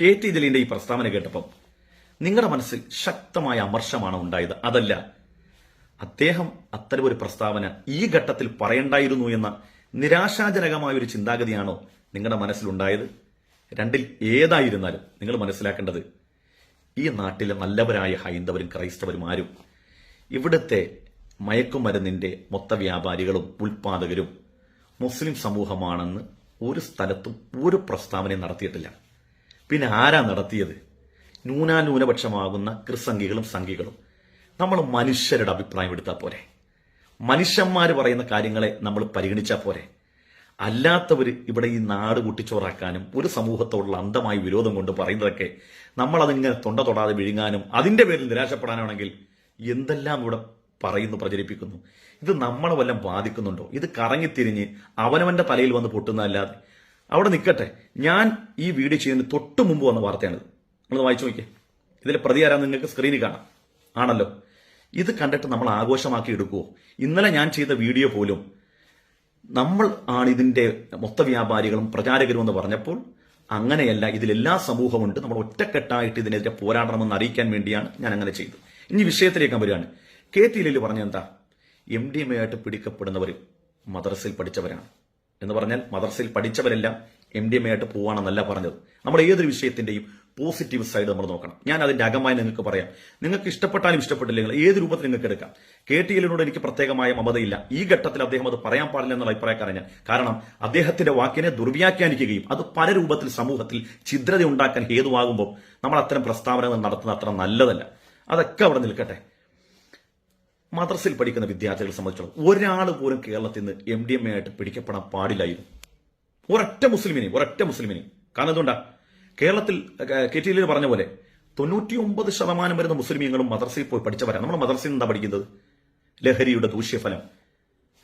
K T ജലീലിന്റെ ഈ പ്രസ്താവന കേട്ടപ്പം നിങ്ങളുടെ മനസ്സിൽ ശക്തമായ അമർഷമാണ് ഉണ്ടായത്. അതല്ല അദ്ദേഹം അത്തരമൊരു പ്രസ്താവന ഈ ഘട്ടത്തിൽ പറയണ്ടായിരുന്നു എന്ന നിരാശാജനകമായ ഒരു ചിന്താഗതിയാണോ നിങ്ങളുടെ മനസ്സിലുണ്ടായത്? രണ്ടിൽ ഏതായിരുന്നാലും നിങ്ങൾ മനസ്സിലാക്കേണ്ടത് ഈ നാട്ടിലെ നല്ലവരായ ഹൈന്ദവരും ക്രൈസ്തവരും ആരും ഇവിടുത്തെ മയക്കുമരുന്നിന്റെ മൊത്ത വ്യാപാരികളും ഉൽപാദകരും മുസ്ലിം സമൂഹമാണെന്ന് ഒരു സ്ഥലത്തും ഒരു പ്രസ്താവനയും നടത്തിയിട്ടില്ല. പിന്നെ ആരാ നടത്തിയത്? ന്യൂനാന്യൂനപക്ഷമാകുന്ന ക്രിസംഖികളും സംഖികളും. നമ്മൾ മനുഷ്യരുടെ അഭിപ്രായം എടുത്താൽ പോരെ. മനുഷ്യന്മാർ പറയുന്ന കാര്യങ്ങളെ നമ്മൾ പരിഗണിച്ചാൽ പോരെ. അല്ലാത്തവർ ഇവിടെ ഈ നാട് കുട്ടിച്ചോറാക്കാനും ഒരു സമൂഹത്തോടുള്ള അന്ധമായ വിരോധം കൊണ്ട് പറയുന്നതൊക്കെ നമ്മൾ അതിങ്ങനെ തൊണ്ട തൊടാതെ വിഴുങ്ങാനും അതിന്റെ പേരിൽ നിരാശപ്പെടാനാണെങ്കിൽ എന്തെല്ലാം ഇവിടെ പറയുന്നു പ്രചരിപ്പിക്കുന്നു? ഇത് നമ്മളെ വല്ലതും ബാധിക്കുന്നുണ്ടോ? ഇത് കറങ്ങിത്തിരിഞ്ഞ് അവനവന്റെ തലയിൽ വന്ന് പൊട്ടുന്നതല്ലാതെ അവിടെ നിൽക്കട്ടെ. ഞാൻ ഈ വീഡിയോ ചെയ്യുന്നതിന് തൊട്ട് മുമ്പ് വന്ന വാർത്തയാണിത്. നിങ്ങൾ വായിച്ചു നോക്കിയേ. ഇതിലെ പ്രതി ആരാ നിങ്ങൾക്ക് സ്ക്രീനിൽ കാണാം. ആണല്ലോ. ഇത് കണ്ടിട്ട് നമ്മൾ ആഘോഷമാക്കി എടുക്കുവോ? ഇന്നലെ ഞാൻ ചെയ്ത വീഡിയോ പോലും നമ്മൾ ആണ് ഇതിന്റെ മൊത്ത വ്യാപാരികളും പ്രചാരകരും എന്ന് പറഞ്ഞപ്പോൾ അങ്ങനെയല്ല ഇതിലെല്ലാ സമൂഹമുണ്ട്. നമ്മൾ ഒറ്റക്കെട്ടായിട്ട് ഇതിനെതിരെ പോരാടണമെന്ന് അറിയിക്കാൻ വേണ്ടിയാണ് ഞാൻ അങ്ങനെ ചെയ്തത്. ഇനി വിഷയത്തിലേക്ക് വരികയാണ്. കെ ലലി പറഞ്ഞ എന്താ? എം ഡി എം എ ആയിട്ട് പിടിക്കപ്പെടുന്നവർ മദ്രസയിൽ പഠിച്ചവരാണ്. എന്ന് പറഞ്ഞാൽ മദർസയിൽ പഠിച്ചവരെല്ലാം എം ഡി എം ആയിട്ട് പോവാണെന്നല്ല പറഞ്ഞത്. നമ്മൾ ഏതൊരു വിഷയത്തിന്റെയും പോസിറ്റീവ് സൈഡ് നമ്മൾ നോക്കണം. ഞാൻ അതിന്റെ അകമായി നിങ്ങൾക്ക് പറയാം. നിങ്ങൾക്ക് ഇഷ്ടപ്പെട്ടാലും ഇഷ്ടപ്പെട്ടില്ലെങ്കിൽ ഏത് രൂപത്തിൽ നിങ്ങൾക്ക് എടുക്കാം. കെ ടി എല്ലിനോട് എനിക്ക് പ്രത്യേകമായ മമതയില്ല. ഈ ഘട്ടത്തിൽ അദ്ദേഹം അത് പറയാൻ പാടില്ല എന്നുള്ള അഭിപ്രായക്കാരൻ ഞാൻ. കാരണം അദ്ദേഹത്തിന്റെ വാക്കിനെ ദുർവ്യാഖ്യാനിക്കുകയും അത് പല രൂപത്തിൽ സമൂഹത്തിൽ ഛിദ്രത ഉണ്ടാക്കാൻ ഹേതുവാകുമ്പോൾ നമ്മൾ അത്തരം പ്രസ്താവനകൾ നടത്തുന്നത് അത്ര നല്ലതല്ല. അതൊക്കെ അവിടെ നിൽക്കട്ടെ. മദ്രസയിൽ പഠിക്കുന്ന വിദ്യാർത്ഥികളെ സംബന്ധിച്ചിടത്തോളം ഒരാൾ പോലും കേരളത്തിൽ നിന്ന് എം ഡി എം എ ആയിട്ട് പിടിക്കപ്പെടാൻ പാടില്ലായിരുന്നു. ഒരൊറ്റ മുസ്ലിമിനെയും ഒരൊറ്റ മുസ്ലിമിനെയും. കാരണം എന്തുകൊണ്ടാ? കേരളത്തിൽ കെ ടി എല്ലിൽ പറഞ്ഞ പോലെ തൊണ്ണൂറ്റി ഒമ്പത് ശതമാനം വരുന്ന മുസ്ലിമീങ്ങളും മദ്രസയിൽ പോയി പഠിച്ചവരാണ്. നമ്മൾ മദ്രസയിൽ എന്താ പഠിക്കുന്നത്? ലഹരിയുടെ ദൂഷ്യഫലം.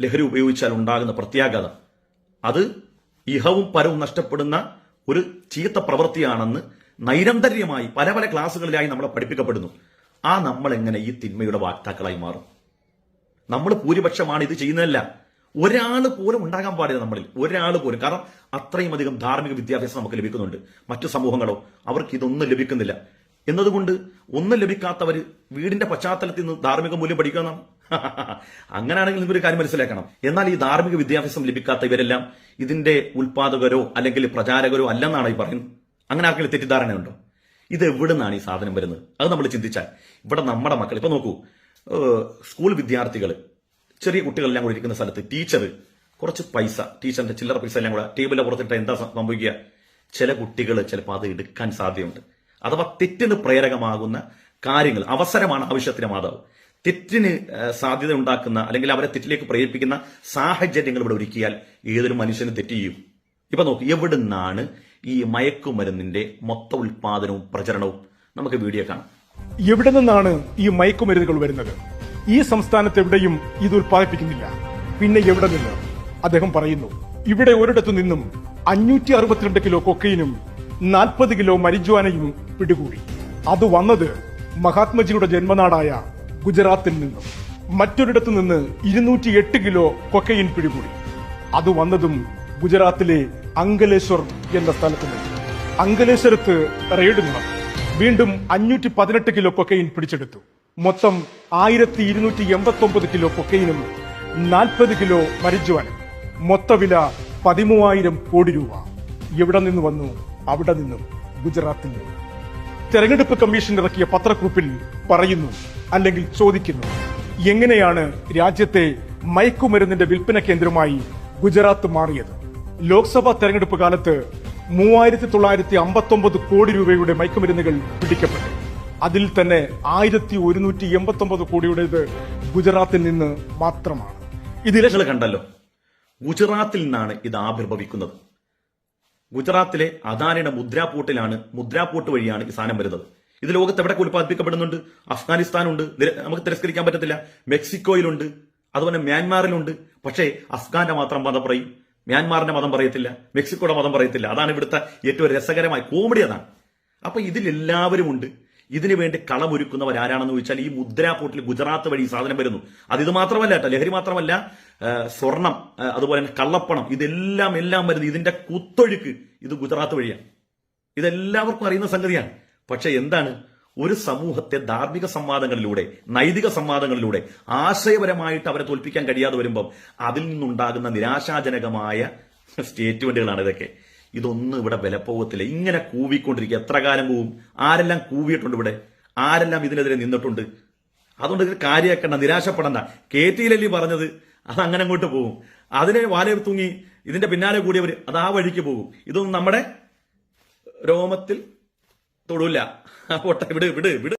ലഹരി ഉപയോഗിച്ചാൽ ഉണ്ടാകുന്ന പ്രത്യാഘാതം. അത് ഇഹവും പരവും നഷ്ടപ്പെടുന്ന ഒരു ചീത്ത പ്രവൃത്തിയാണെന്ന് നൈരന്തര്യമായി പല പല ക്ലാസ്സുകളിലായി നമ്മളെ പഠിപ്പിക്കപ്പെടുന്നു. ആ നമ്മൾ എങ്ങനെ ഈ തിന്മയുടെ വാക്താക്കളായി മാറും? നമ്മൾ ഭൂരിപക്ഷമാണ് ഇത് ചെയ്യുന്നതല്ല. ഒരാൾ പോലും ഉണ്ടാകാൻ പാടില്ല നമ്മളിൽ. ഒരാൾ പോലും. കാരണം അത്രയും അധികം ധാർമ്മിക വിദ്യാഭ്യാസം നമുക്ക് ലഭിക്കുന്നുണ്ട്. മറ്റു സമൂഹങ്ങളോ അവർക്ക് ഇതൊന്നും ലഭിക്കുന്നില്ല. എന്നതുകൊണ്ട് ഒന്നും ലഭിക്കാത്തവർ വീടിന്റെ പശ്ചാത്തലത്തിൽ നിന്ന് ധാർമ്മിക മൂല്യം പഠിക്കണം അങ്ങനെയാണെങ്കിൽ നിങ്ങൾ ഒരു കാര്യം മനസ്സിലാക്കണം. എന്നാൽ ഈ ധാർമ്മിക വിദ്യാഭ്യാസം ലഭിക്കാത്ത ഇവരെല്ലാം ഇതിന്റെ ഉൽപാദകരോ അല്ലെങ്കിൽ പ്രചാരകരോ അല്ലെന്നാണ് ഈ പറയുന്നത്? അങ്ങനെ ആർക്കെങ്കിലും തെറ്റിദ്ധാരണയുണ്ടോ? ഇത് എവിടെ നിന്നാണ് ഈ സാധനം വരുന്നത്? അത് നമ്മൾ ചിന്തിച്ചാൽ ഇവിടെ നമ്മുടെ മക്കൾ ഇപ്പൊ നോക്കൂ സ്കൂൾ വിദ്യാർത്ഥികൾ ചെറിയ കുട്ടികളെല്ലാം കൂടി ഇരിക്കുന്ന സ്ഥലത്ത് ടീച്ചർ കുറച്ച് പൈസ ടീച്ചറിന്റെ ചില്ലറ പൈസ എല്ലാം കൂടെ ടേബിളിൽ പുറത്തിട്ട് എന്താ സംഭവിക്കുക? ചില കുട്ടികൾ ചിലപ്പോൾ അത് എടുക്കാൻ സാധ്യതയുണ്ട്. അഥവാ തെറ്റിന് പ്രേരകമാകുന്ന കാര്യങ്ങൾ അവസരമാണ് ആവശ്യത്തിന് മാതാവ്. തെറ്റിന് സാധ്യത ഉണ്ടാക്കുന്ന അല്ലെങ്കിൽ അവരെ തെറ്റിലേക്ക് പ്രേരിപ്പിക്കുന്ന സാഹചര്യങ്ങൾ ഇവിടെ ഒരുക്കിയാൽ ഏതൊരു മനുഷ്യന് തെറ്റ് ചെയ്യും. ഇപ്പൊ നോക്ക് എവിടുന്നാണ് ഈ മയക്കുമരുന്നിന്റെ മൊത്ത ഉൽപാദനവും പ്രചരണവും നമുക്ക് വീഡിയോ കാണാം. എവിടെ നിന്നാണ് ഈ മയക്കുമരുന്നുകൾ വരുന്നത്? ഈ സംസ്ഥാനത്ത് എവിടെയും ഇത് ഉൽപ്പാദിപ്പിക്കുന്നില്ല. പിന്നെ എവിടെ നിന്ന്? അദ്ദേഹം പറയുന്നു ഇവിടെ ഒരിടത്തു നിന്നും അഞ്ഞൂറ്റി അറുപത്തിരണ്ട് കിലോ കൊക്കൈനും നാൽപ്പത് കിലോ മരിജ്വാനയും പിടികൂടി. അത് വന്നത് മഹാത്മജിയുടെ ജന്മനാടായ ഗുജറാത്തിൽ നിന്നും. മറ്റൊരിടത്തു നിന്ന് ഇരുന്നൂറ്റി എട്ട് കിലോ കൊക്കൈൻ പിടികൂടി. അത് വന്നതും ഗുജറാത്തിലെ അങ്കലേശ്വർ എന്ന സ്ഥലത്ത് നിന്ന് അങ്കലേശ്വരത്ത് റെയ്ഡ് നടന്നു വീണ്ടും അഞ്ഞൂറ്റി പതിനെട്ട് കിലോ കൊക്കൈൻ പിടിച്ചെടുത്തു. മൊത്തം ആയിരത്തി ഇരുന്നൂറ്റി എൺപത്തി ഒമ്പത് കിലോ കൊക്കൈനും നാൽപ്പത് കിലോ മരിജുവാനും. മൊത്തവില പതിമൂവായിരം കോടി രൂപ. എവിടെ നിന്ന് വന്നു? അവിടെ നിന്നും ഗുജറാത്തിൽ നിന്ന്. തെരഞ്ഞെടുപ്പ് കമ്മീഷൻ ഇറക്കിയ പത്രക്കുറിപ്പിൽ പറയുന്നു അല്ലെങ്കിൽ ചോദിക്കുന്നു എങ്ങനെയാണ് രാജ്യത്തെ മയക്കുമരുന്നിന്റെ വിൽപ്പന കേന്ദ്രമായി ഗുജറാത്ത് മാറിയത്? ലോക്സഭാ തെരഞ്ഞെടുപ്പ് കാലത്ത് മൂവായിരത്തി തൊള്ളായിരത്തി അമ്പത്തി ഒമ്പത് കോടി രൂപയുടെ മയക്കുമരുന്നുകൾ പിടിക്കപ്പെട്ടു. അതിൽ തന്നെ ആയിരത്തി ഒരുന്നൂറ്റി എൺപത്തി ഒമ്പത് കോടിയുടേത് ഗുജറാത്തിൽ നിന്ന് മാത്രമാണ്. ഇതിലെ കണ്ടല്ലോ. ഗുജറാത്തിൽ നിന്നാണ് ഇത് ആവിർഭവിക്കുന്നത്. ഗുജറാത്തിലെ അദാനിയുടെ മുദ്രാപൂട്ടിലാണ് മുദ്രാപൂട്ട് വഴിയാണ് ഈ സാധനം വരുന്നത്. ഇത് ലോകത്ത് എവിടെ ഉൽപ്പാദിപ്പിക്കപ്പെടുന്നുണ്ട്? അഫ്ഗാനിസ്ഥാനുണ്ട് നമുക്ക് തിരസ്കരിക്കാൻ പറ്റത്തില്ല. മെക്സിക്കോയിലുണ്ട് അതുപോലെ മ്യാൻമാറിലുണ്ട്. പക്ഷേ അഫ്ഗാന്റെ മാത്രം മതം പറയും. മ്യാൻമാറിന്റെ മതം പറയത്തില്ല മെക്സിക്കോയുടെ മതം പറയത്തില്ല. അതാണ് ഇവിടുത്തെ ഏറ്റവും രസകരമായ കോമഡി അതാണ്. അപ്പൊ ഇതിലെല്ലാവരും ഉണ്ട്. ഇതിനു വേണ്ടി കളമൊരുക്കുന്നവർ ആരാണെന്ന് ചോദിച്ചാൽ ഈ മുദ്രാപൂട്ടിൽ ഗുജറാത്ത് വഴി ഈ സാധനം വരുന്നു. അത് ഇത് മാത്രമല്ല കേട്ടോ ലഹരി മാത്രമല്ല സ്വർണം അതുപോലെ തന്നെ കള്ളപ്പണം ഇതെല്ലാം എല്ലാം വരുന്നു ഇതിന്റെ കുത്തൊഴുക്ക് ഇത് ഗുജറാത്ത് വഴിയാണ്. ഇതെല്ലാവർക്കും അറിയുന്ന സംഗതിയാണ്. പക്ഷെ എന്താണ്? ഒരു സമൂഹത്തെ ധാർമ്മിക സംവാദങ്ങളിലൂടെ നൈതിക സംവാദങ്ങളിലൂടെ ആശയപരമായിട്ട് അവരെ തോൽപ്പിക്കാൻ കഴിയാതെ വരുമ്പം അതിൽ നിന്നുണ്ടാകുന്ന നിരാശാജനകമായ സ്റ്റേറ്റ്മെന്റുകളാണ് ഇതൊക്കെ. ഇതൊന്നും ഇവിടെ വിലപ്പോകത്തില്ല ഇങ്ങനെ കൂവിക്കൊണ്ടിരിക്കുക. എത്ര കാലം കൂവും? ആരെല്ലാം കൂവിയിട്ടുണ്ട് ഇവിടെ? ആരെല്ലാം ഇതിനെതിരെ നിന്നിട്ടുണ്ട്? അതുകൊണ്ട് ഇതിൽ കാര്യമാക്കണ്ട നിരാശപ്പെടണ്ട. കെ ടി ലല്ലി പറഞ്ഞത് അത് അങ്ങനെ അങ്ങോട്ട് പോകും. അതിനെ വാലയിൽ തൂങ്ങി ഇതിന്റെ പിന്നാലെ കൂടിയവർ അത് ആ വഴിക്ക് പോകും. ഇതൊന്നും നമ്മുടെ രോമത്തിൽ തൊടൂല. പോട്ടെ വിട് വിട് വിട്.